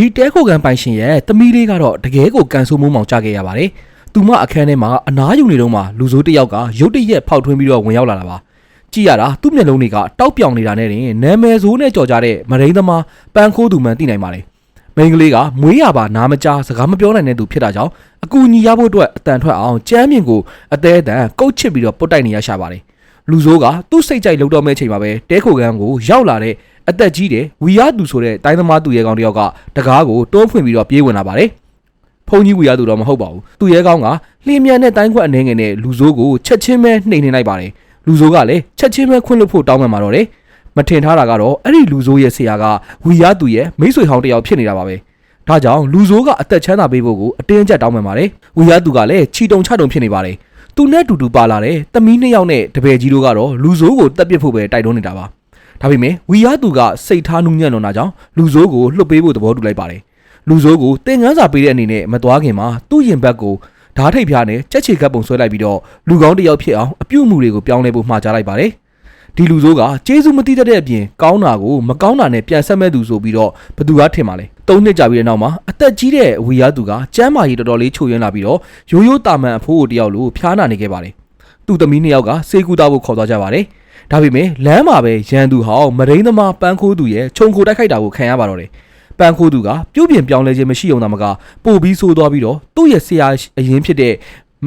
ဒီတဲခိုကန်ပိုင်ရှင်ရဲ့သမီးလေးကတော့တကယ်ကိုကန်ဆိုးမိုးမောင်ကြခဲ့ရပါတယ်။သူမအခန်းထဲမှာအနားယူနေတော့မှလူဆိုးတစ်ယောက်ကရုတ်တရက်ဖောက်ထွင်းပြီးတော့ဝင်ရောက်လာတာပါ။ကြည့်ရတာသူ့မျက်လုံးတွေကတောက်ပြောင်နေတာနဲ့တင်နာမည်ဆိုးနဲ့ကြော်ကြတဲ့မရိန်းသမားပန်းခိုးသူမှန်သိနိုင်ပါတယ်။မိန်းကလေးကမွေးရပါနားမကြားစကားမပြောနိုင်တဲ့သူဖြစ်တာကြောင့်အကူအညီရဖို့အတွက်အတန်ထွက်အောင်ကြမ်းမြင့်ကိုအသေးအတန်ကုတ်ချစ်ပြီးတော့ပုတ်တိုက်နေရရှာပါတယ်။လူဆိုးကသူ့စိတ်ကြိုက်လှုပ်တော့မဲ့ချိန်မှာပဲတဲခိုကန်ကိုရောက်လာတဲ့ အသက်ကြီးတဲ့ဝီယာသူဆိုတဲ့တိုင်းသမားသူရဲကောင်းတစ်ယောက်ကတကားကိုတွန်းဖွင့်ပြီးတော့ပြေးဝင်လာပါတယ်။ဖုန်ကြီးဝီယာသူတော့မဟုတ်ပါဘူး။သူရဲကောင်းကလှင်းမြန်တဲ့တိုင်းခွက်အနေငယ်နဲ့လူဆိုးကိုချက်ချင်းပဲနှိမ်နေလိုက်ပါတယ်။လူဆိုးကလည်းချက်ချင်းပဲခွင့်လွှတ်ဖို့တောင်းပန်มาတော့တယ်။မထင်ထားတာကတော့အဲ့ဒီလူဆိုးရဲ့ဆရာကဝီယာသူရဲ့မိတ်ဆွေဟောင်းတစ်ယောက်ဖြစ်နေတာပါပဲ။ဒါကြောင့်လူဆိုးကအသက်ချမ်းသာပေးဖို့ကိုအတင်းကျပ်တောင်းပန်ပါတယ်။ဝီယာသူကလည်းချီတုံချတုံဖြစ်နေပါတယ်။သူနဲ့တူတူပါလာတဲ့သမီးနှစ်ယောက်နဲ့တပည့်ကြီးတို့ကတော့လူဆိုးကိုတက်ပစ်ဖို့ပဲတိုက်တွန်းနေတာပါ။ ဒါပေမဲ့ဝီယာသူကစိတ်ထားနှူးညံ့လွန်တာကြောင့်လူဆိုးကိုလှုပ်ပေးဖို့သဘောတူလိုက်ပါတယ်။လူဆိုးကိုတင်ငန်းစာပေးတဲ့အနေနဲ့မသွားခင်မှာသူ့ရင်ဘတ်ကိုဓာတ်ထိပ်ဖျားနဲ့ကြက်ချေကပ်ပုံဆွဲလိုက်ပြီးတော့လူကောင်းတစ်ယောက်ဖြစ်အောင်အပြုတ်မှုတွေကိုပြောင်းလဲဖို့မှာကြားလိုက်ပါတယ်။ဒီလူဆိုးကကျေးဇူးမတိတတ်တဲ့အပြင်ကောင်းတာကိုမကောင်းတာနဲ့ပြန်ဆက်မဲ့သူဆိုပြီးတော့ဘသူကထင်ပါလဲ။သုံးနှစ်ကြာပြီးတဲ့နောက်မှာအသက်ကြီးတဲ့ဝီယာသူကကျမ်းမာရေးတော်တော်လေးချို့ယွင်းလာပြီးတော့ရိုးရိုးတာမန်အဖိုးကိုတယောက်လိုဖျားနာနေခဲ့ပါတယ်။သူ့သမီးနှစ်ယောက်ကစေကူတာဖို့ခေါ်သွားကြပါတယ်။ ဒါပေမဲ့လမ်းမှာပဲရန်သူဟောင်းမရင်းသမားပန်းခိုးသူရဲ့ခြုံခိုတိုက်ခိုက်တာကိုခံရပါတော့တယ်။ပန်းခိုးသူကပြုတ်ပြင်ပြောင်းလဲခြင်းမရှိအောင်သာမကပို့ပြီးဆိုးသွားပြီးတော့သူ့ရဲ့ဆရာအရင်ဖြစ်တဲ့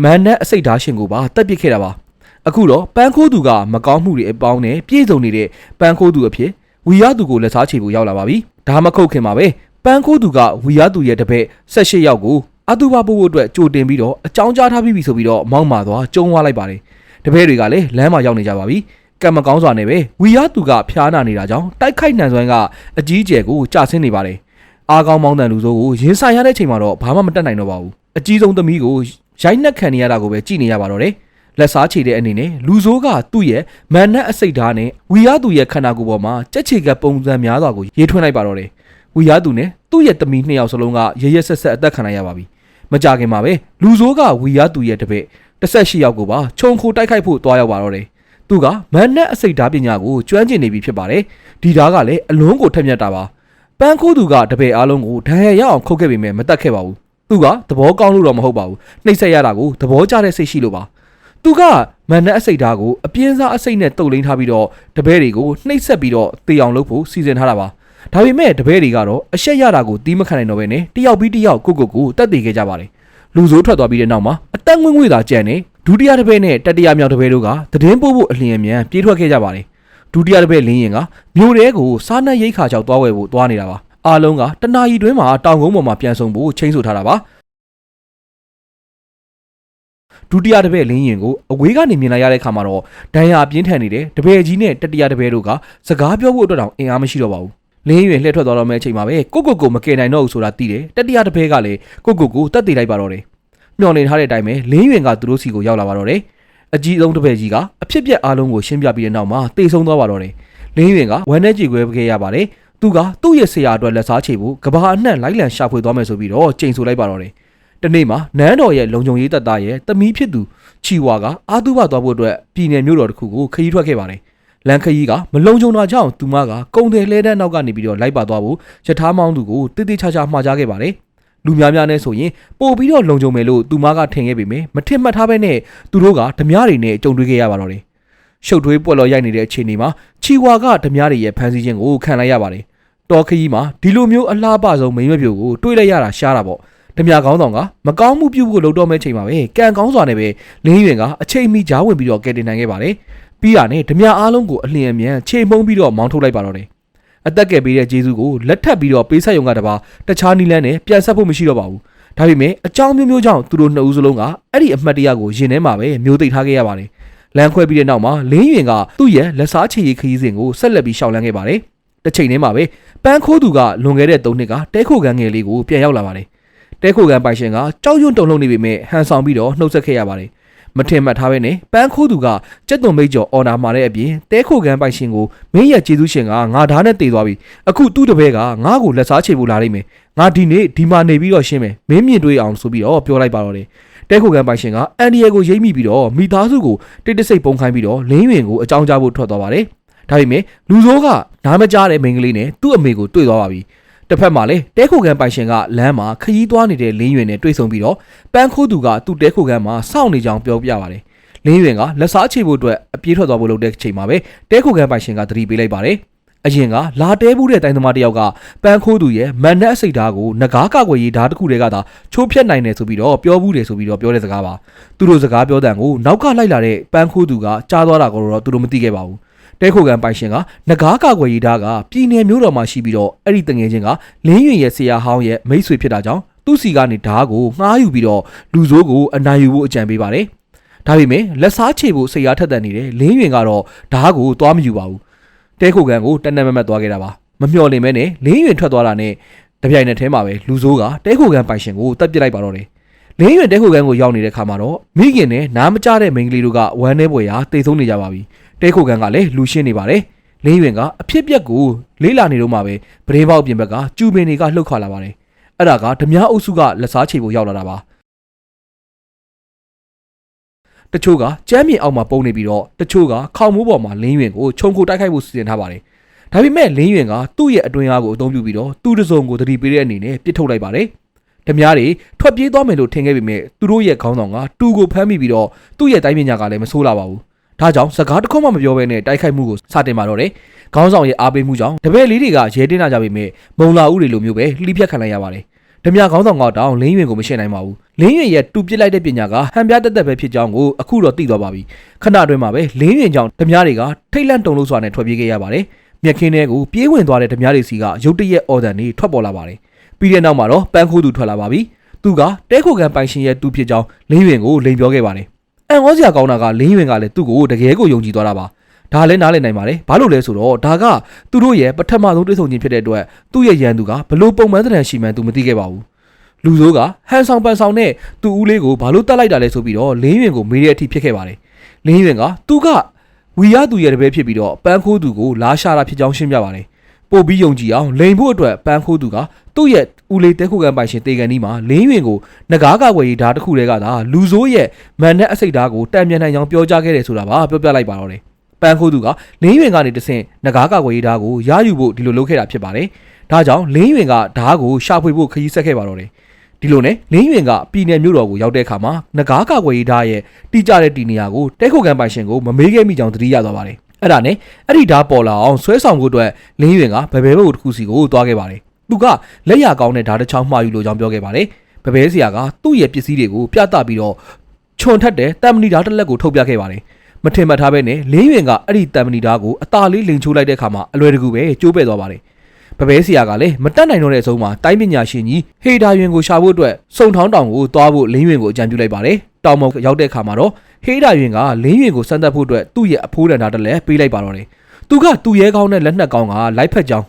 မန်နက်အစိတ်ဓာတ်ရှင်ကိုပါတက်ပစ်ခဲ့တာပါ။အခုတော့ပန်းခိုးသူကမကောင်းမှုတွေအပေါင်းနဲ့ပြည့်စုံနေတဲ့ပန်းခိုးသူအဖြစ်ဝီရသူကိုလက်စားချေဖို့ရောက်လာပါပြီ။ဒါမှခုတ်ခင်မှာပဲပန်းခိုးသူကဝီရသူရဲ့တပည့်၁၈ယောက်ကိုအတူပါပို့ဖို့အတွက်ကြိုတင်ပြီးတော့အကြောင်းကြားထားပြီးပြီဆိုပြီးတော့မောင်းမာသွားကျုံသွားလိုက်ပါတယ်။တပည့်တွေကလည်းလမ်းမှာရောက်နေကြပါပြီ။ ကံမကောင်းစွာနဲ့ပဲဝီရသူကဖျားနာနေတာကြောင့်တိုက်ခိုက်နှံစွမ်းကအကြီးအကျယ်ကိုကြာဆင်းနေပါတယ်။အားကောင်းမောင်းတန်လူဆိုးကိုရင်ဆိုင်ရတဲ့ချိန်မှာတော့ဘာမှမတက်နိုင်တော့ပါဘူး။အကြီးဆုံးသမီးကိုရိုက်နှက်ခံနေရတာကိုပဲကြည့်နေရပါတော့တယ်။လက်စားချေတဲ့အနေနဲ့လူဆိုးကသူ့ရဲ့မန်နက်အစိတ်ဓာတ်နဲ့ဝီရသူရဲ့ခန္ဓာကိုယ်ပေါ်မှာကြက်ချေကပုံစံများစွာကိုရေးထွင်းလိုက်ပါတော့တယ်။ဝီရသူနဲ့သူ့ရဲ့သမီးနှစ်ယောက်စလုံးကရရဆက်ဆက်အသက်ခံလိုက်ရပါပြီ။မကြခင်မှာပဲလူဆိုးကဝီရသူရဲ့တပည့်18ယောက်ကိုပါခြုံခိုတိုက်ခိုက်ဖို့တွားရောက်ပါတော့တယ်။ သူကမန်နက်အစိတ်ဓာတ်ပညာကိုကျွမ်းကျင်နေပြီဖြစ်ပါတယ်။ဒီဓာတ်ကလည်းအလွန်ကိုထက်မြက်တာပါ။ပန်းခိုးသူကတပည့်အားလုံးကိုဒဏ်ရာရအောင်ခုတ်ခဲ့ပေမဲ့မတက်ခဲ့ပါဘူး။သူကသဘောကောင်းလို့တော့မဟုတ်ပါဘူး။နှိပ်စက်ရတာကိုသဘောကျတဲ့စိတ်ရှိလို့ပါ။သူကမန်နက်အစိတ်ဓာတ်ကိုအပြင်းစားအစိတ်နဲ့တုပ်လိမ့်ထားပြီးတော့တပည့်တွေကိုနှိပ်စက်ပြီးတော့တေအောင်လုပ်ဖို့စီစဉ်ထားတာပါ။ဒါပေမဲ့တပည့်တွေကတော့အရှက်ရတာကိုတီးမခံနိုင်တော့ဘဲနဲ့တယောက်ပြီးတယောက်ကိုကိုကိုတက်တည်ခဲ့ကြပါတယ်။လူဆိုးထွက်သွားပြီးတဲ့နောက်မှာအသက်ငွေ့ငွေ့သာကြံနေ ဒုတိယတစ်ပည့်နဲ့တတိယမြောက်တစ်ပည့်တို့ကသတင်းပို့ဖို့အလျင်အမြန်ပြေးထွက်ခဲ့ကြပါတယ်။ဒုတိယတစ်ပည့်လင်းရင်ကမြို့တဲကိုစားနပ်ရိတ်ခါချောက်သွားဝယ်ဖို့သွားနေတာပါ။အားလုံးကတနာရီတွင်းမှာတောင်ကုန်းပေါ်မှာပြန်ဆုံဖို့ချိန်ဆထားတာပါ။ဒုတိယတစ်ပည့်လင်းရင်ကိုအဝေးကနေမြင်လိုက်ရတဲ့အခါမှာတော့ဒဏ်ရာပြင်းထန်နေတဲ့တပည့်ကြီးနဲ့တတိယတစ်ပည့်တို့ကစကားပြောဖို့အတွက်တောင်အင်အားမရှိတော့ပါဘူး။လင်းရင်လှည့်ထွက်သွားတော့မယ့်အချိန်မှာပဲကိုကိုကိုမကယ်နိုင်တော့ဘူးဆိုတာသိတယ်။တတိယတစ်ပည့်ကလည်းကိုကိုကိုတက်တည်လိုက်ပါတော့တယ်။ မျောနေထားတဲ့အတိုင်းပဲလင်းရင်ကသူတို့စီကိုရောက်လာပါတော့တယ်။အကြီးဆုံးတစ်ပည့်ကြီးကအဖြစ်ပြက်အားလုံးကိုရှင်းပြပြီးတဲ့နောက်မှာတေဆုံးသွားပါတော့တယ်။လင်းရင်ကဝမ်းနဲ့ကြေခွဲခဲ့ရပါတယ်။သူကသူ့ရဲ့ဆရာအတွက်လက်စားချေဖို့ကဘာအနှံ့လိုက်လံရှာဖွေသွားမယ်ဆိုပြီးတော့ချိန်ဆလိုက်ပါတော့တယ်။တနေ့မှာနန်းတော်ရဲ့လုံခြုံရေးတပ်သားရဲ့တမီးဖြစ်သူချီဝါကအာတုဘသွားဖို့အတွက်ပြည်နယ်မြို့တော်တစ်ခုကိုခရီးထွက်ခဲ့ပါတယ်။လန်ခရီးကမလုံခြုံတာကြောင့်သူမကကုံတယ်လဲတဲ့နောက်ကနေပြီးတော့လိုက်ပါသွားဖို့ယထာမောင်းသူကိုတိတိကျကျမှားကြားခဲ့ပါတယ်။ လူများများနဲ့ဆိုရင်ပို့ပြီးတော့လုံခြုံမယ်လို့သူမကထင်ခဲ့ပေမယ့်မထင်မှတ်ထားပဲနဲ့သူတို့ကဓမြတွေနဲ့ကြုံတွေ့ခဲ့ရပါတော့တယ်။ရှုပ်ထွေးပွက်လော်ရိုက်နေတဲ့အခြေအနေမှာချီဝါကဓမြတွေရဲ့ဖန်ဆီးခြင်းကိုခံလိုက်ရပါတယ်။တော်ခရီးမှာဒီလိုမျိုးအလားပဆုံးမိမ့်မပြိုကိုတွေးလိုက်ရတာရှားတာပေါ့။ဓမြကောင်းဆောင်ကမကောင်းမှုပြုဖို့လုပ်တော့မဲ့ချိန်မှာပဲကံကောင်းစွာနဲ့ပဲလင်းရင်ကအချိန်မီကြားဝင်ပြီးတော့ကယ်တင်နိုင်ခဲ့ပါတယ်။ပြီးတာနဲ့ဓမြအားလုံးကိုအလျင်အမြန်ချိန်မုံပြီးတော့မောင်းထုတ်လိုက်ပါတော့တယ်။ အသက်ကယ်ပေးတဲ့ဂျေဇုကိုလက်ထပ်ပြီးတော့ပေးဆက်ရုံကတပါတခြားနီလန်းနဲ့ပြန်ဆက်ဖို့မရှိတော့ပါဘူး။ဒါပေမဲ့အကြောင်းမျိုးမျိုးကြောင့်သူတို့နှစ်ဦးစလုံးကအဲ့ဒီအမှတ်တရကိုရင်ထဲမှာပဲမျိုးသိပ်ထားခဲ့ရပါတယ်။လမ်းခွဲပြီးတဲ့နောက်မှာလင်းရင်ကသူ့ရဲ့လက်စားချေရီခရီးစဉ်ကိုဆက်လက်ပြီးရှောင်လန်းခဲ့ပါတယ်။တစ်ချိန်တည်းမှာပဲပန်းခိုးသူကလွန်ခဲ့တဲ့၃နှစ်ကတဲခိုကန်ငယ်လေးကိုပြန်ရောက်လာပါတယ်။တဲခိုကန်ပိုင်ရှင်ကကြောက်ရွံ့တုန်လှုပ်နေပေမဲ့ဟန်ဆောင်ပြီးတော့နှုတ်ဆက်ခဲ့ရပါတယ်။ မထင်မှတ်ထားပဲနဲ့ပန်းခိုးသူကကြက်သွန်မိတ်ကျော်အော်နာမာတဲ့အပြင်တဲခိုကန်ပိုင်ရှင်ကိုမင်းရဲ့ကျေးဇူးရှင်ကငါဓာတ်နဲ့တေသွားပြီအခုသူ့တပည့်ကငါ့ကိုလက်စားချေဖို့လာလိမ့်မယ်ငါဒီနေ့ဒီမှာနေပြီးတော့ရှင်းမယ်မင်းမြင်တွေ့အောင်ဆိုပြီးတော့ပြောလိုက်ပါတော့တယ်တဲခိုကန်ပိုင်ရှင်ကအန်ဒီယေကိုရိမ့်မိပြီးတော့မိသားစုကိုတိတ်တဆိတ်ပုံခိုင်းပြီးတော့လင်းရင်ကိုအကြောင်းကြားဖို့ထွက်သွားပါတယ်ဒါပေမဲ့လူဆိုးကနားမကြားတဲ့မိန်းကလေးနဲ့သူ့အမေကိုတွေ့သွားပါပြီ တစ်ဖက်မှာလည်းတဲခိုကန်ပိုင်ရှင်ကလမ်းမှာခရီးသွားနေတဲ့လင်းရွင်နဲ့တွေ့ဆုံပြီးတော့ပန်းခိုးသူကသူ့တဲခိုကန်မှာစောင့်နေကြောင်းပြောပြပါတယ်လင်းရွင်ကလက်စားချေဖို့အတွက်အပြေးထွက်သွားဖို့လုပ်တဲ့ချိန်မှာပဲတဲခိုကန်ပိုင်ရှင်ကသတိပေးလိုက်ပါတယ်အရင်ကလာတဲဘူးတဲ့တိုင်းသမားတယောက်ကပန်းခိုးသူရဲ့မန်နက်အစိတ်ဓာတ်ကိုငကားကကွယ်ရေးဓာတ်တစ်ခုတည်းကသာချိုးဖျက်နိုင်တယ်ဆိုပြီးတော့ပြောဘူးတယ်ဆိုပြီးတော့ပြောတဲ့စကားပါသူတို့စကားပြောတဲ့ကိုနောက်ကလိုက်လာတဲ့ပန်းခိုးသူကကြားသွားတာကိုတော့သူတို့မသိခဲ့ပါဘူး တဲခိုကန်ပိုင်ရှင်ကငကားကကွယ်ရေးဓာတ်ကပြည်နယ်မျိုးတော်မှာရှိပြီးတော့အဲ့ဒီတငယ်ချင်းကလင်းရင်ရဲ့ဆရာဟောင်းရဲ့မိတ်ဆွေဖြစ်တာကြောင့်သူ့စီကနေဓာတ်ကိုငှားယူပြီးတော့လူဆိုးကိုအနိုင်ယူဖို့အကြံပေးပါတယ်ဒါပေမဲ့လက်စားချေဖို့စိတ်အားထက်သန်နေတဲ့လင်းရင်ကတော့ဓာတ်ကိုသွားမယူပါဘူးတဲခိုကန်ကိုတနက်မက်မက်သွားခဲ့တာပါမမျှော်လင့်မဲနဲ့လင်းရင်ထွက်သွားတာနဲ့တပြိုင်နက်တည်းမှာပဲလူဆိုးကတဲခိုကန်ပိုင်ရှင်ကိုတပ်ပစ်လိုက်ပါတော့တယ်လင်းရင်တဲခိုကန်ကိုရောက်နေတဲ့ခါမှာတော့မိခင်နဲ့နားမကြတဲ့မိန်းကလေးတို့ကဝမ်းနေပွေရာတိတ်ဆုံးနေကြပါပြီ တဲခိုကန်ကလည်းလူရှင်းနေပါတယ်လင်းရင်ကအဖြစ်ပြက်ကိုလေးလာနေတော့မှပဲပရင်းပေါက်ပြင်ဘက်ကကျူပင်တွေကလှုပ်ခါလာပါတယ်အဲ့ဒါကဓမြအုပ်စုကလက်စားချေဖို့ရောက်လာတာပါတချို့ကကျမ်းမြေအောက်မှာပုံနေပြီးတော့တချို့ကခေါင်မိုးပေါ်မှာလင်းရင်ကိုခြုံခိုတိုက်ခိုက်ဖို့စီစဉ်ထားပါတယ်ဒါပေမဲ့လင်းရင်ကသူ့ရဲ့အတွင်းအားကိုအသုံးပြုပြီးတော့သူ့တစုံကိုတတိပေးတဲ့အနေနဲ့ပြစ်ထုတ်လိုက်ပါတယ်ဓမြတွေထွက်ပြေးသွားမယ်လို့ထင်ခဲ့ပေမဲ့သူတို့ရဲ့ခေါင်းဆောင်ကတူကိုဖမ်းမိပြီးတော့သူ့ရဲ့တိုင်းပညာကလည်းမဆိုးလာပါဘူး ဒါကြောင့်စကားတစ်ခုမှမပြောဘဲနဲ့တိုက်ခိုက်မှုကိုစတင်มาတော့တယ်ခေါင်းဆောင်ရဲ့အားပေးမှုကြောင့်တပည့်လေးတွေကရဲတင်းလာကြပေမဲ့မုံလာဦးတွေလိုမျိုးပဲလှိဖြတ်ခံလိုက်ရပါတယ်ဓမြခေါင်းဆောင်ကတောင်လင်းရင်ကိုမရှင်းနိုင်ပါဘူးလင်းရင်ရဲ့တူပစ်လိုက်တဲ့ပညာကဟန်ပြတက်တက်ပဲဖြစ်ကြောင်းကိုအခုတော့သိသွားပါပြီခဏအတွင်းမှာပဲလင်းရင်ကြောင့်ဓမြတွေကထိတ်လန့်တုန်လို့စွာနဲ့ထွက်ပြေးခဲ့ရပါတယ်မြက်ခင်းထဲကိုပြေးဝင်သွားတဲ့ဓမြတွေစီကရုတ်တရက်အော်ဒန်တွေထွက်ပေါ်လာပါတယ်ပြီးတဲ့နောက်မှာတော့ပန်းခိုးသူထွက်လာပါပြီသူကတဲခိုကန်ပိုင်ရှင်ရဲ့တူဖြစ်ကြောင်းလင်းရင်ကိုလိန်ပြောခဲ့ပါတယ် အန်ဩစရာကောင်းတာကလင်းရင်ကလည်းသူ့ကိုတကယ်ကိုယုံကြည်သွားတာပါဒါလည်းနားလည်နိုင်ပါတယ်ဘာလို့လဲဆိုတော့ဒါကသူတို့ရဲ့ပထမဆုံးတွေ့ဆုံခြင်းဖြစ်တဲ့အတွက်သူ့ရဲ့ရန်သူကဘလို့ပုံမှန်တဲ့ရှိမှန်းသူမသိခဲ့ပါဘူးလူဆိုးကဟန်ဆောင်ပန်ဆောင်နဲ့သူ့ဦးလေးကိုဘာလို့တတ်လိုက်တာလဲဆိုပြီးတော့လင်းရင်ကိုမေးတဲ့အထိဖြစ်ခဲ့ပါတယ်လင်းရင်ကသူကဝီရသူရဲ့တပည့်ဖြစ်ပြီးတော့ပန်းခိုးသူကိုလာရှာတာဖြစ်ကြောင်းရှင်းပြပါတယ်ပို့ပြီးယုံကြည်အောင်လိန်ဖို့အတွက်ပန်းခိုးသူက သူ့ရဲ့ဦးလေးတဲခုကန်ပိုင်ရှင်တေကန်ဒီမှာလင်းရင်ကိုငကားကဝယ်ရီဓာတ်တစ်ခုတည်းကသာလူဆိုးရဲ့မန်နဲ့အစိတ်ဓာတ်ကိုတံမြန်နိုင်ကြောင်းပြောကြားခဲ့တယ်ဆိုတာပါပြောပြလိုက်ပါတော့တယ်ပန်းခိုးသူကလင်းရင်ကနေတဆင့်ငကားကဝယ်ရီဓာတ်ကိုရယူဖို့ဒီလိုလုပ်ခဲ့တာဖြစ်ပါတယ်ဒါကြောင့်လင်းရင်ကဓာတ်ကိုရှာဖွေဖို့ခရီးဆက်ခဲ့ပါတော့တယ်ဒီလိုနဲ့လင်းရင်ကပြည်နယ်မြို့တော်ကိုရောက်တဲ့အခါမှာငကားကာကွယ်ရေးဓာတ်ရဲ့တိကျတဲ့တီနေရာကိုတဲခုကန်ပိုင်ရှင်ကိုမမေးခဲ့မိကြောင်းသတိရသွားပါတယ်။အဲ့ဒါနဲ့အဲ့ဒီဓာတ်ပေါ်လာအောင်ဆွဲဆောင်ဖို့အတွက်လင်းရင်ကဘယ်ဘဲဘုတ်တစ်ခုစီကိုသွားခဲ့ပါတယ်။ သူကလက်ရကောင်းတဲ့ဓာတ်တစ်ချောင်းမှားယူလို့ကြောင်းပြောခဲ့ပါတယ်။ဘယ်ဘဲဆရာကသူ့ရဲ့ပစ္စည်းတွေကိုပြသပြီးတော့ခြုံထက်တဲ့တမ်မနီဓာတ်တစ်လက်ကိုထုတ်ပြခဲ့ပါတယ်။မထင်မှတ်ထားပဲနဲ့လင်းရင်ကအဲ့ဒီတမ်မနီဓာတ်ကိုအသာလေးလိန်ချိုးလိုက်တဲ့အခါမှာအလွယ်တကူပဲကျိုးပဲ့သွားပါတယ်။ပပဲဆရာကလည်းမတက်နိုင်တော့တဲ့အဆုံးမှာတိုင်းပညာရှင်ကြီးဟေဒါယွင်ကိုရှာဖို့အတွက်စုံထောင်းတောင်ကိုသွားဖို့လင်းယွင်ကိုအကြံပြုလိုက်ပါတယ်။တောင်မောက်ရောက်တဲ့အခါမှာတော့ဟေဒါယွင်ကလင်းယွင်ကိုစမ်းသပ်ဖို့အတွက်သူ့ရဲ့အဖိုးတန်တာတစ်လက်ပေးလိုက်ပါတော့တယ်။သူကသူ့ရဲကောင်းတဲ့လက်နက်ကောင်းကလိုက်ဖက်ကြောင်း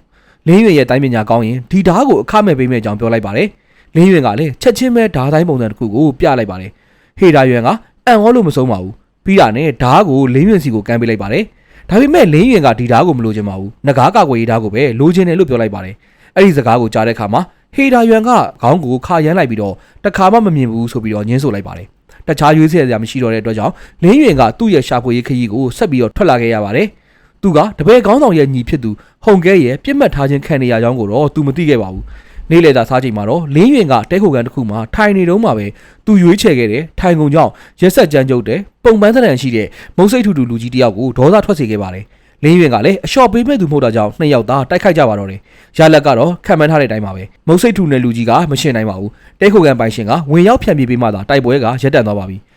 လင်းယွင်ရဲ့တိုင်းပညာကောင်းရင်ဒီဓာတ်ကိုအခမဲ့ပေးမဲ့ကြောင်းပြောလိုက်ပါတယ်။လင်းယွင်ကလည်းချက်ချင်းပဲဓာတ်တိုင်းပုံစံတစ်ခုကိုပြလိုက်ပါတယ်။ဟေဒါယွင်ကအံ့ဩလို့မဆုံးပါဘူး။ပြီးတာနဲ့ဓာတ်ကိုလင်းယွင်စီကိုကမ်းပေးလိုက်ပါတယ်။ဒါပေမဲ့လင်းရင်ကဒီဓာတ်ကိုမလိုချင်ပါဘူး။ငကားကာကွယ်ရေးဓာတ်ကိုပဲလိုချင်တယ်လို့ပြောလိုက်ပါတယ်။အဲ့ဒီစကားကိုကြားတဲ့အခါမှာဟေဒါယွမ်ကခေါင်းကိုခါရမ်းလိုက်ပြီးတော့တခါမှမမြင်ဘူးဆိုပြီးတော့ညှင်းဆိုလိုက်ပါတယ်။တခြားရွေးစရာမရှိတော့တဲ့အတွက်ကြောင့်လင်းရင်ကသူ့ရဲ့ရှာဖွေရေးခရီးကိုဆက်ပြီးတော့ထွက်လာခဲ့ရပါတယ်။ သူကတပည့်ခေါင်းဆောင်ရဲ့ညီဖြစ်သူဟုန်ကဲရဲ့ပြစ်မှတ်ထားခြင်းခံနေရကြောင်းကိုတော့သူမသိခဲ့ပါဘူး။နေ့လေသာစားချိန်မှာတော့လင်းရင်ကတဲခုကန်တစ်ခုမှာထိုင်နေတုန်းမှာပဲသူရွေးချယ်ခဲ့တဲ့ထိုင်ကုန်ကြောင့်ရက်ဆက်ကြမ်းကြုတ်တဲ့ပုံပန်းသဏ္ဍာန်ရှိတဲ့မုံစိတ်ထူထူလူကြီးတစ်ယောက်ကိုဒေါသထွက်စေခဲ့ပါတယ်။လင်းရင်ကလည်းအလျှော့ပေးမဲ့သူမဟုတ်တာကြောင့်နှစ်ယောက်သားတိုက်ခိုက်ကြပါတော့တယ်။ရလက်ကတော့ခံမှန်းထားတဲ့အတိုင်းပါပဲ။မုံစိတ်ထူနယ်လူကြီးကမရှင်းနိုင်ပါဘူး။တဲခိုကန်ပိုင်ရှင်ကဝင်ရောက်ဖြန့်ပြေးပေးမှသာတိုက်ပွဲကရပ်တန့်သွားပါပြီ။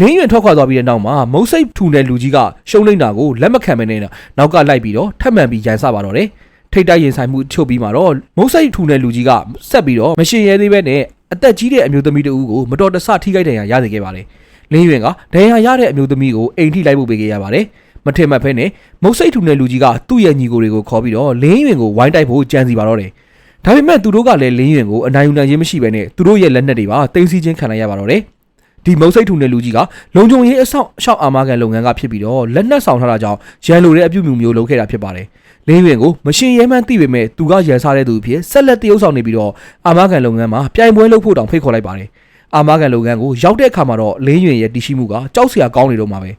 လင်းရင်ထွက်ခွာသွားပြီးတဲ့နောက်မှာမုံစိတ်ထူနယ်လူကြီးကရှုံးနေတာကိုလက်မခံမနဲ့နောက်ကလိုက်ပြီးတော့ထပ်မံပြီးရန်ဆပါတော့တယ်။ထိတ်တိုက်ရင်ဆိုင်မှုချုပ်ပြီးမှတော့မုံစိတ်ထူနယ်လူကြီးကဆက်ပြီးတော့မရှင်ရဲသေးပဲနဲ့အသက်ကြီးတဲ့အမျိုးသမီးတဦးကိုမတော်တဆထိခိုက်ဒဏ်ရာရစေခဲ့ပါတယ်။လင်းရင်ကဒဏ်ရာရတဲ့အမျိုးသမီးကိုအိမ်ထိလိုက်ဖို့ပေးခဲ့ရပါတယ်။မထင်မှတ်ဖဲနဲ့မုတ်စိတ်ထူတဲ့လူကြီးကသူ့ရဲ့ညီကိုတွေကိုခေါ်ပြီးတော့လင်းရင်ကိုဝိုင်းတိုက်ဖို့ကြံစီပါတော့တယ်။ဒါပေမဲ့သူတို့ကလည်းလင်းရင်ကိုအနိုင်ယူနိုင်ခြင်းမရှိဘဲနဲ့သူတို့ရဲ့လက်နက်တွေပါတင်စီခြင်းခံလိုက်ရပါတော့တယ်။ ဒီမုတ်စိတ်ထူတဲ့လူကြီးကလုံခြုံရေးအဆောင်အရှောက်အာမခံလုပ်ငန်းကဖြစ်ပြီးတော့လက်နက်ဆောင်ထားတာကြောင့်ရန်လိုတဲ့အပြုအမူမျိုးလုပ်ခဲ့တာဖြစ်ပါတယ်။လင်းရင်ကိုမရှင်ရဲမှန်းသိပေမဲ့သူကရန်စားတဲ့သူအဖြစ်ဆက်လက်တရုပ်ဆောင်နေပြီးတော့အာမခံလုပ်ငန်းမှာပြိုင်ပွဲလုပ်ဖို့တောင်ဖိတ်ခေါ်လိုက်ပါတယ်။အာမခံလုပ်ငန်းကိုရောက်တဲ့အခါမှာတော့လင်းရင်ရဲ့တည်ရှိမှုကကြောက်စရာကောင်းနေတော့မှာပဲ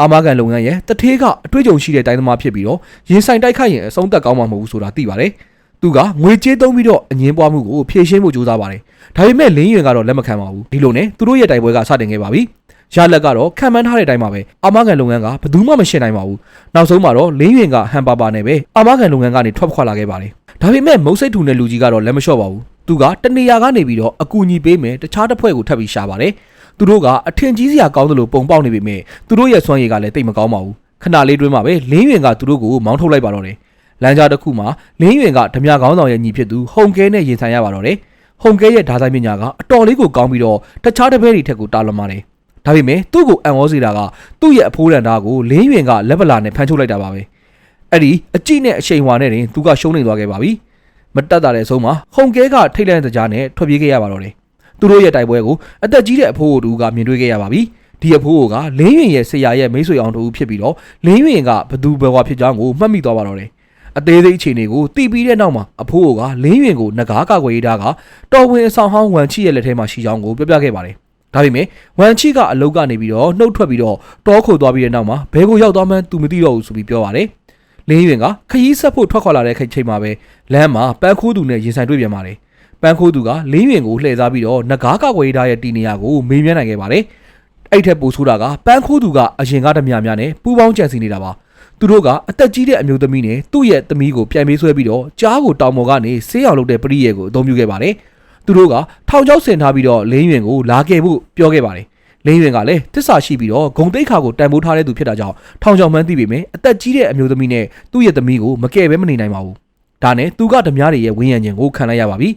အာမခံလုပ်ငန်းရဲ့တထေးကအတွေ့အကြုံရှိတဲ့တိုင်းသမားဖြစ်ပြီးတော့ရင်ဆိုင်တိုက်ခိုက်ရင်အဆုံးသက်ကောင်းမှာမဟုတ်ဘူးဆိုတာသိပါတယ်။သူကငွေကြေးသုံးပြီးတော့အငင်းပွားမှုကိုဖြေရှင်းဖို့ကြိုးစားပါတယ်။ ဒါပေမဲ့လင်းရင်ကတော့လက်မခံပါဘူး။ဒီလိုနဲ့သူတို့ရဲ့တိုက်ပွဲကစတင်ခဲ့ပါပြီ။ရလက်ကတော့ခံမှန်းထားတဲ့အတိုင်းပါပဲအာမခံလုပ်ငန်းကဘယ်သူမှမရှင်းနိုင်ပါဘူး။နောက်ဆုံးမှာတော့လင်းရင်ကဟန်ပါပါနဲ့ပဲအာမခံလုပ်ငန်းကနေထွက်ခွာလာခဲ့ပါတယ်။ဒါပေမဲ့မုတ်စိတ်ထူတဲ့လူကြီးကတော့လက်မလျှော့ပါဘူး။သူကတနေရာကနေပြီးတော့အကူအညီပေးမယ်တခြားတစ်ဖွဲ့ကိုထပ်ပြီးရှာပါတယ်။သူတို့ကအထင်ကြီးစရာကောင်းတယ်လို့ပုံပေါက်နေပေမဲ့သူတို့ရဲ့စွမ်းရည်ကလည်းတိတ်မကောင်းပါဘူးခဏလေးတွင်းမှာပဲလင်းရင်ကသူတို့ကိုမောင်းထုတ်လိုက်ပါတော့တယ်လမ်းကြားတစ်ခုမှာလင်းရင်ကဓမြကောင်းဆောင်ရဲ့ညီဖြစ်သူဟုန်ကဲနဲ့ရင်ဆိုင်ရပါတော့တယ် ဟုန်ကဲရဲ့ဓာဆိုင်ပညာကအတော်လေးကိုကောင်းပြီးတော့တခြားတစ်ဖက်တွေထက်ကိုတာလွန်ပါတယ်ဒါပေမဲ့သူ့ကိုအံ့ဩစေတာကသူ့ရဲ့အဖိုးရန်သားကိုလင်းရင်ကလက်ဗလာနဲ့ဖမ်းချုပ်လိုက်တာပါပဲအဲ့ဒီအကြည့်နဲ့အချိန်ဟွာနဲ့တင်သူကရှုံးနေသွားခဲ့ပါပြီမတက်တာတဲ့အဆုံးမှာဟုန်ကဲကထိတ်လန့်တကြားနဲ့ထွက်ပြေးခဲ့ရပါတော့တယ်သူတို့ရဲ့တိုက်ပွဲကိုအသက်ကြီးတဲ့အဖိုးတို့ကမြင်တွေ့ခဲ့ရပါပြီဒီအဖိုးကလင်းရင်ရဲ့ဆရာရဲ့မိတ်ဆွေအောင်တူဖြစ်ပြီးတော့လင်းရင်ကဘသူဘဝဖြစ်ကြောင်းကိုမှတ်မိသွားပါတော့တယ် အသေးစိတ်အခြေအနေကိုတီးပြီးတဲ့နောက်မှာအဖိုးကလင်းရင်ကိုငကားကာကွယ်ရေးတာကတော်ဝင်အဆောင်ဟောင်းဝမ်ချီရဲ့လက်ထဲမှာရှိကြောင်းကိုပြောပြခဲ့ပါတယ်ဒါပေမဲ့ဝမ်ချီကအလုတ်ကနေပြီးတော့နှုတ်ထွက်ပြီးတော့တောခုတ်သွားပြီးတဲ့နောက်မှာဘဲကိုရောက်သွားမှန်းသူမသိတော့ဘူးဆိုပြီးပြောပါတယ်လင်းရင်ကခရီးဆက်ဖို့ထွက်ခွာလာတဲ့ချိန်မှာပဲလမ်းမှာပန်းခိုးသူနဲ့ရင်ဆိုင်တွေ့ပြန်ပါတယ်ပန်းခိုးသူကလင်းရင်ကိုလှည့်စားပြီးတော့ငကားကာကွယ်ရေးတာရဲ့တီနေယာကိုမေးမြန်းနိုင်ခဲ့ပါတယ်အဲ့ထက်ပိုဆိုးတာကပန်းခိုးသူကအရင်ကဓမြများနဲ့ပူပေါင်းကြံစီနေတာပါ သူတို့ကအသက်ကြီးတဲ့အမျိုးသမီးနဲ့သူ့ရဲ့သမီးကိုပြန်ပေးဆွဲပြီးတော့ကြားကိုတောင်ပေါ်ကနေဆေးအောင်လုပ်တဲ့ပရိယေကိုအသုံးပြုခဲ့ပါတယ်သူတို့ကထောင်ချောက်ဆင်ထားပြီးတော့လင်းရင်ကိုလာခဲ့ဖို့ပြောခဲ့ပါတယ်လင်းရင်ကလည်းတစ္ဆာရှိပြီးတော့ဂုံတိတ်ခါကိုတန်ဖိုးထားတဲ့သူဖြစ်တာကြောင့်ထောင်ချောက်မှန်းသိပေမဲ့အသက်ကြီးတဲ့အမျိုးသမီးနဲ့သူ့ရဲ့သမီးကိုမကယ်ဘဲမနေနိုင်ပါဘူးဒါနဲ့သူကဓမြတွေရဲ့ဝင်းရံခြင်းကိုခံလိုက်ရပါပြီ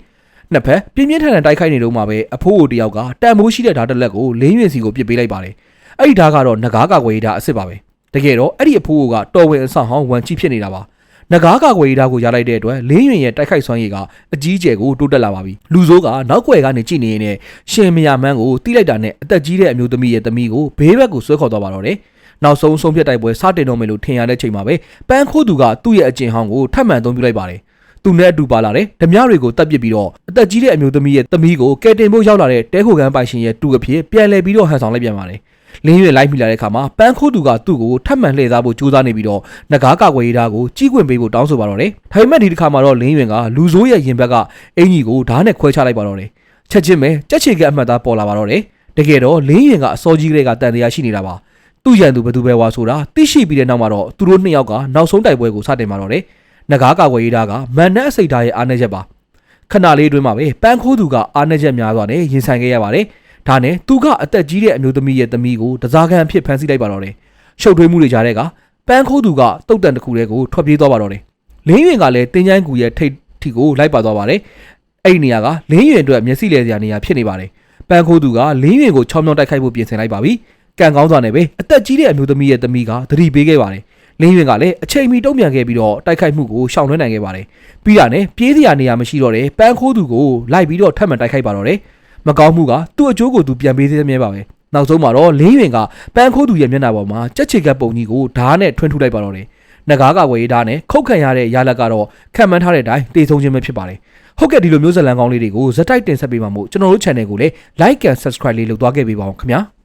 နှစ်ဖက်ပြင်းပြင်းထန်ထန်တိုက်ခိုက်နေတော့မှပဲအဖိုးကိုတယောက်ကတန်မိုးရှိတဲ့ဓာတ်တစ်လက်ကိုလင်းရင်စီကိုပစ်ပေးလိုက်ပါတယ်။အဲ့ဒီဓာတ်ကတော့ငကားကာကွယ်ရေးဓာတ်အစ်စ်ပါပဲ။ တကယ်တော့အဲ့ဒီအဖိုးကတော်ဝင်အဆောင်ဟောင်းဝန်ချီဖြစ်နေတာပါ။ငကားကာကွယ်ရေးဓာတ်ကိုရလိုက်တဲ့အတွက်လင်းရင်ရဲ့တိုက်ခိုက်စွမ်းရည်ကအကြီးအကျယ်ကိုတိုးတက်လာပါပြီ။လူဆိုးကနောက်ွယ်ကနေကြည့်နေရင်ရှင်မယာမန်းကိုတီးလိုက်တာနဲ့အသက်ကြီးတဲ့အမျိုးသမီးရဲ့သမီးကိုဘေးဘက်ကိုဆွဲခေါ်သွားပါတော့တယ်။နောက်ဆုံးဆုံးဖြတ်တိုက်ပွဲစတင်တော့မယ်လို့ထင်ရတဲ့ချိန်မှာပဲပန်းခိုးသူကသူ့ရဲ့အကျင့်ဟောင်းကိုထပ်မံအသုံးပြုလိုက်ပါတယ်။သူနဲ့အတူပါလာတဲ့ဓမြတွေကိုတတ်ပစ်ပြီးတော့အသက်ကြီးတဲ့အမျိုးသမီးရဲ့သမီးကိုကယ်တင်ဖို့ရောက်လာတဲ့တဲခိုကန်ပိုင်ရှင်ရဲ့တူအဖြစ်ပြန်လဲပြီးတော့ဟန်ဆောင်လိုက်ပြန်ပါတယ်။ လင်းရွယ်လိုက်မိလာတဲ့အခါမှာပန်းခိုးသူကသူ့ကိုထပ်မံလှည့်စားဖို့ကြိုးစားနေပြီးတော့ငကားကာကွယ်ရေးဓာတ်ကိုကြီးကွင်ပေးဖို့တောင်းဆိုပါတော့တယ်။ဒါပေမဲ့ဒီတစ်ခါမှာတော့လင်းရွယ်ကလူဆိုးရဲ့ရင်ဘက်ကအင်ကြီးကိုဓာတ်နဲ့ခွဲချလိုက်ပါတော့တယ်။ချက်ချင်းပဲကြက်ချေကအမှတ်သားပေါ်လာပါတော့တယ်။တကယ်တော့လင်းရွယ်ကအစောကြီးကလေးကတန်တရားရှိနေတာပါ။သူ့ရန်သူဘယ်သူပဲဝါဆိုတာသိရှိပြီးတဲ့နောက်မှာတော့သူတို့နှစ်ယောက်ကနောက်ဆုံးတိုက်ပွဲကိုစတင်ပါတော့တယ်။ငကားကာကွယ်ရေးဓာတ်ကမန်နက်အစိတ်ဓာတ်ရဲ့အားနည်းချက်ပါခဏလေးအတွင်းမှာပဲပန်းခိုးသူကအားနည်းချက်များစွာနဲ့ရင်ဆိုင်ခဲ့ရပါတယ်။ ဒါနဲ့သူကအသက်ကြီးတဲ့အမျိုးသမီးရဲ့သမီးကိုတစားကန်အဖြစ်ဖမ်းဆီးလိုက်ပါတော့တယ်။ရှုပ်ထွေးမှုတွေကြားတဲ့ကပန်းခိုးသူကတုတ်တန်တစ်ခုတည်းကိုထွက်ပြေးသွားပါတော့တယ်။လင်းရင်ကလည်းတင်းချိုင်းကူရဲ့ထိတ်ထိကိုလိုက်ပါသွားပါတယ်။အဲ့ဒီနေရာကလင်းရင်အတွက်မျက်စိလဲစရာနေရာဖြစ်နေပါတယ်။ပန်းခိုးသူကလင်းရင်ကိုချောင်းချောင်းတိုက်ခိုက်ဖို့ပြင်ဆင်လိုက်ပါပြီ။ကံကောင်းစွာနဲ့ပဲအသက်ကြီးတဲ့အမျိုးသမီးရဲ့သမီးကသတိပေးခဲ့ပါတယ်။လင်းရင်ကလည်းအချိန်မီတုံ့ပြန်ခဲ့ပြီးတော့တိုက်ခိုက်မှုကိုရှောင်လွှဲနိုင်ခဲ့ပါတယ်။ပြီးတာနဲ့ပြေးစရာနေရာမရှိတော့တဲ့ပန်းခိုးသူကိုလိုက်ပြီးတော့ထပ်မံတိုက်ခိုက်ပါတော့တယ်။ မကောင်းမှုကသူ့အကျိုးကိုသူပြန်ပေးသေးတယ်မြဲပါပဲ။နောက်ဆုံးမှာတော့လင်းရင်ကပန်းခိုးသူရဲ့မျက်နှာပေါ်မှာကြက်ချေကပ်ပုံကြီးကိုဓာတ်နဲ့ထွန်းထုလိုက်ပါတော့တယ်။နဂါးကဝေးဓာတ်နဲ့ခုတ်ခံရတဲ့ရလက်ကတော့ခံမှန်းထားတဲ့အတိုင်းတေဆုံးခြင်းပဲဖြစ်ပါတယ်။ဟုတ်ကဲ့ဒီလိုမျိုးဇာတ်လမ်းကောင်းလေးတွေကိုဇက်တိုက်တင်ဆက်ပေးပါမို့ကျွန်တော်တို့ channel ကိုလည်း like and subscribe လေးလုပ်သွားခဲ့ပေးပါအောင်ခင်ဗျာ။